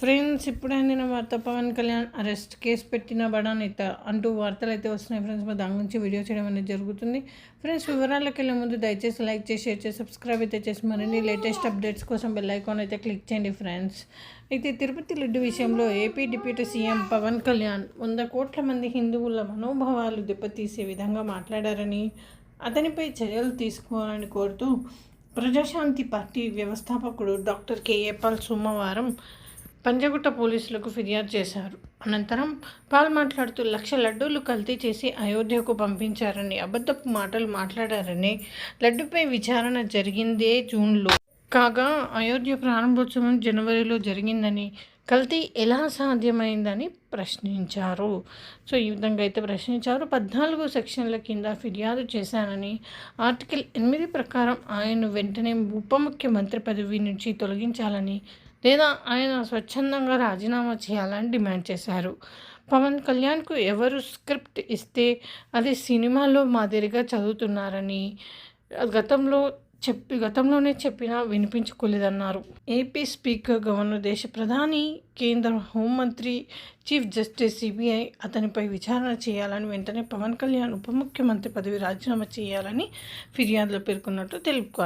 Friends ఇప్పుడే అందిన వార్త పవన్ కళ్యాణ్ అరెస్ట్ కేసు పెట్టిన బడా నేత అంటూ వార్తలు అయితే వస్తున్నాయి ఫ్రెండ్స్. మరి దాని గురించి వీడియో చేయడం అనేది జరుగుతుంది. ఫ్రెండ్స్ వివరాలకు వెళ్ళే ముందు దయచేసి లైక్ చేసి షేర్ చేసి సబ్స్క్రైబ్ అయితే చేసి మరిన్ని లేటెస్ట్ అప్డేట్స్ కోసం బెల్ ఐకాన్ అయితే క్లిక్ చేయండి ఫ్రెండ్స్. అయితే తిరుపతి లడ్డు విషయంలో AP deputy CM Pawan Kalyan వంద కోట్ల మంది హిందువుల మనోభావాలు దెబ్బతీసే విధంగా మాట్లాడారని అతనిపై చర్యలు తీసుకోవాలని కోరుతూ ప్రజాశాంతి పార్టీ వ్యవస్థాపకుడు డాక్టర్ కేఏపాల్ సోమవారం పంజగుట్ట పోలీసులకు ఫిర్యాదు చేశారు. అనంతరం పాల్ మాట్లాడుతూ లక్ష లడ్డూలు కల్తీ చేసి అయోధ్యకు పంపించారని అబద్ధపు మాటలు మాట్లాడారని లడ్డుపై విచారణ జరిగిందే జూన్లో. కాగా అయోధ్య ప్రారంభోత్సవం జనవరిలో జరిగిందని కల్తీ ఎలా సాధ్యమైందని ప్రశ్నించారు. సో ఈ విధంగా అయితే ప్రశ్నించారు. పద్నాలుగు సెక్షన్ల కింద ఫిర్యాదు చేశానని ఆర్టికల్ ఎనిమిది ప్రకారం ఆయన వెంటనే ఉప ముఖ్యమంత్రి పదవి నుంచి తొలగించాలని లేదా ఆయన స్వచ్ఛందంగా రాజీనామా చేయాలని డిమాండ్ చేశారు. పవన్ కళ్యాణ్కు ఎవరు స్క్రిప్ట్ ఇస్తే అది సినిమాలో మాదిరిగా చదువుతున్నారని గతంలో చెప్పి గతంలోనే చెప్పినా వినిపించుకోలేదన్నారు. ఏపీ స్పీకర్ గవర్నర్ దేశ ప్రధాని కేంద్ర హోంమంత్రి చీఫ్ జస్టిస్ సిబిఐ అతనిపై విచారణ చేయాలని వెంటనే పవన్ కళ్యాణ్ ఉప ముఖ్యమంత్రి పదవి రాజీనామా చేయాలని ఫిర్యాదులో పేర్కొన్నట్టు తెలుపుకోవాలి